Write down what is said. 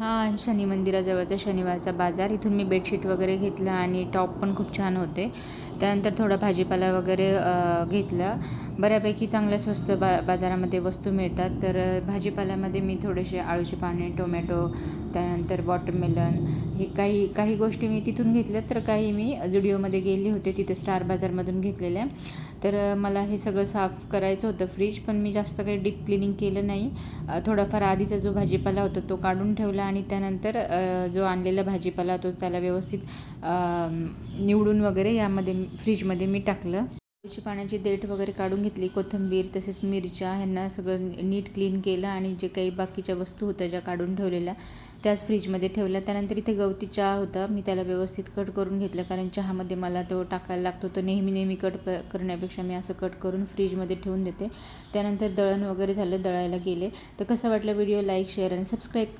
हा शनी मंदिराजवळचा शनिवारचा बाजार. इथून मी बेडशीट वगैरे घेतलं आणि टॉप पण खूप छान होते. त्यानंतर थोडा भाजीपाला वगैरे घेतला. बऱ्यापैकी चांगल्या स्वस्त बा बाजारामध्ये वस्तू मिळतात. तर भाजीपाल्यामध्ये मी थोडेसे आळूचे पाने टोमॅटो त्यानंतर वॉटरमेलन हे काही काही गोष्टी मी तिथून घेतल्या तर काही मी जुडिओमध्ये गेले होते तिथे स्टार बाजारमधून घेतलेल्या. तर मला हे सगळं साफ करायचं होतं फ्रीज पण मी जास्त काही डीप क्लिनिंग केलं नाही. थोडाफार आधीचा जो भाजीपाला होता तो काढून ठेवला आणि त्यानंतर जो आणलेला भाजीपाला तो त्याला व्यवस्थित निवडून वगैरे यामध्ये फ्रीजमध्ये मी टाकलं. ची पाण्याची देठ वगैरे काढून घेतली कोथिंबीर तसेच मिरच्या ह्यांना सगळं नीट क्लीन केलं आणि जे काही बाकीच्या वस्तू होत्या ज्या काढून ठेवलेल्या त्याच फ्रीजमध्ये ठेवल्या. त्यानंतर इथे गवती चहा होता. मी त्याला व्यवस्थित कट करून घेतलं कारण चहामध्ये मला तो टाकायला लागतो. तो नेहमी नेहमी कट प करण्यापेक्षा मी असं कट करून फ्रीजमध्ये ठेवून देते. त्यानंतर दळण वगैरे झालं दळायला गेले. तर कसं वाटलं व्हिडिओ लाईक शेअर आणि सबस्क्राईब कर.